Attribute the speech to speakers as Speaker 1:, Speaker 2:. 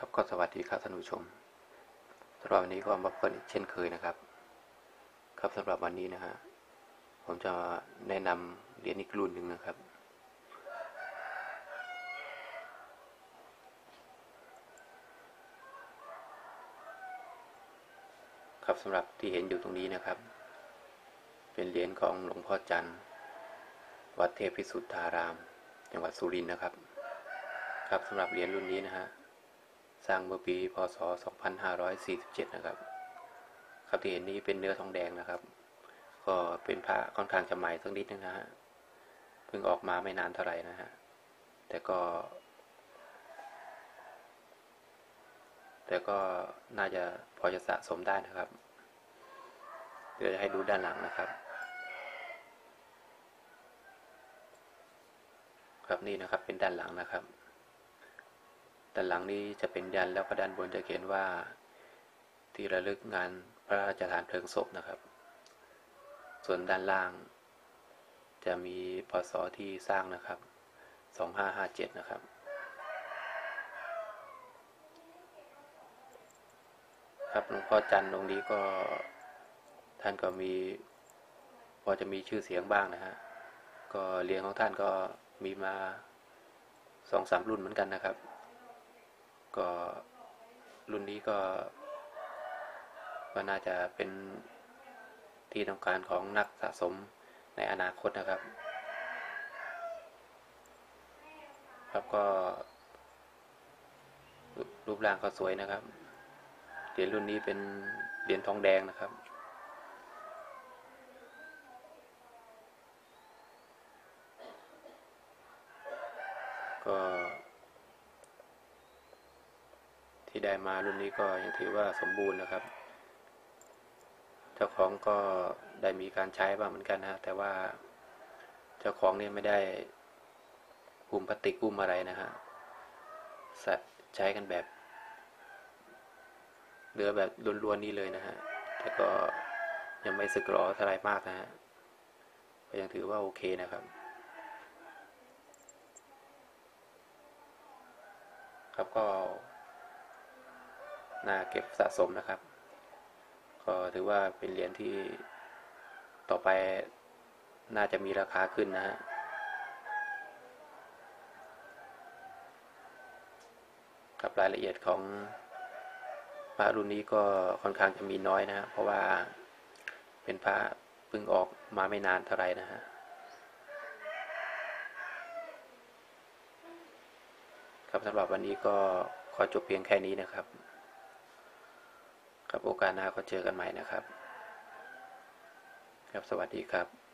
Speaker 1: ครับก็สวัสดีครับท่านผู้ชมสำหรับวันนี้ก็มาพบกันเช่นเคยนะครับ ครับสำหรับวันนี้นะฮะผมจะแนะนำเหรียญอีกรุ่นหนึ่งนะครับ ครับสำหรับที่เห็นอยู่ตรงนี้นะครับ เป็นเหรียญของหลวงพ่อจันทร์ วัดเทพพิสุทธาราม จังหวัดสุรินทร์นะครับ ครับสำหรับเหรียญรุ่นนี้นะฮะ สร้างเมื่อปีพศ 2547 นะครับ ครับที่เห็นนี้เป็นเนื้อทองแดงนะครับ ก็เป็นพระค่อนข้างจะใหม่สักนิดนึงนะฮะ เพิ่งออกมาไม่นานเท่าไหร่นะฮะ แต่ก็ แต่ก็น่าจะพอจะสะสมได้นะครับ เดี๋ยวจะให้ดูด้านหลังนะครับ ครับนี่นะครับเป็นด้านหลังนะครับ ด้านหลังนี้จะเป็นยันแล้วก็ด้านบนจะเขียนว่า ที่ระลึกงานพระราชทานเพลิงศพนะครับ ส่วนด้านล่าง จะมีพศที่สร้างนะครับ2557นะครับครับหลวงพ่อจันทร์องค์นี้ก็ท่านก็มีพอจะมีชื่อเสียงบ้างนะฮะก็เรียงของท่านก็มีมาสองสามรุ่นเหมือนกันนะครับ ก็รุ่นนี้ก็ ก็น่าจะเป็นที่ต้องการของนักสะสมในอนาคตนะครับ ครับก็ รูรูปร่างก็สวยนะครับเหรียญรุ่นนี้เป็นเหรียญทองแดงนะครับก็ ที่ได้มารุ่นนี้ก็ยังถือว่าสมบูรณ์นะครับ เจ้าของก็ได้มีการใช้บ้างเหมือนกันนะ แต่ว่าเจ้าของเนี่ยไม่ได้อุ้มพลาสติกอุ้มอะไรนะฮะใช้ใช้กันแบบเหลือแบบล้วนๆนี่เลยนะฮะ แต่ก็ยังไม่สึกหรอเท่าไรมากนะฮะ ก็ยังถือว่าโอเคนะครับ ครับก็ น่าเก็บสะสมนะครับ ก็ถือว่าเป็นเหรียญที่ต่อไปน่าจะมีราคาขึ้นนะฮะกับรายละเอียดของพระรุ่นนี้ก็ค่อนข้างจะมีน้อยนะฮะเพราะว่าเป็นพระเพิ่งออกมาไม่นานเท่าไหร่นะฮะครับสำหรับวันนี้ก็ขอจบเพียงแค่นี้นะครับ ครับโอกาสหน้าก็เจอกันใหม่นะครับ ครับสวัสดีครับ